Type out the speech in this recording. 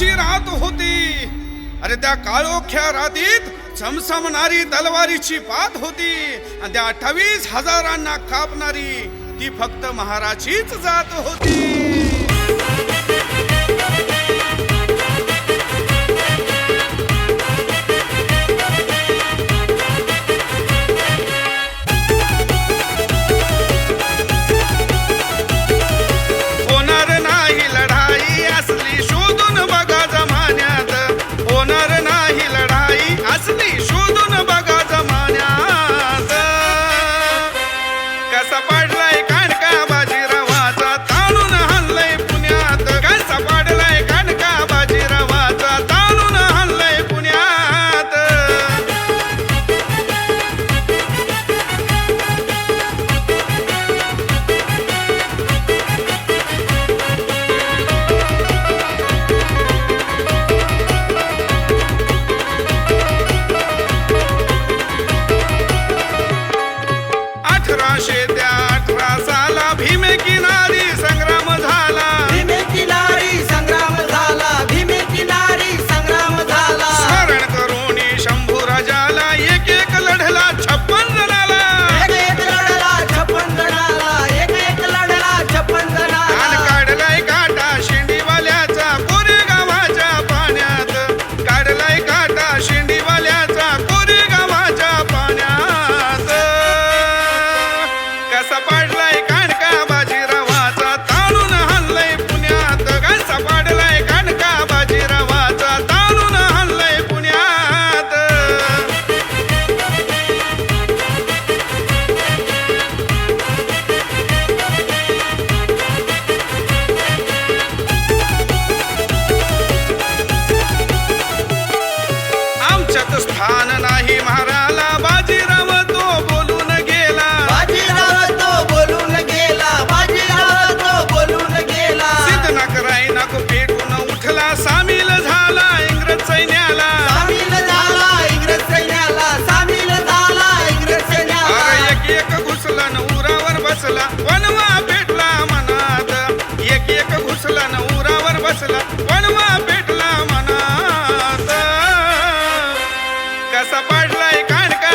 कशी राहत होती. अरे त्या काळोख्या रातीत चमसमणारी तलवारीची पात होती. आणि त्या अठ्ठावीस हजारांना कापणारी ती फक्त महाराजीच जात होती. बसला न उरावर बसला वणवा भेटला मनात. कसा पाडलाय काणका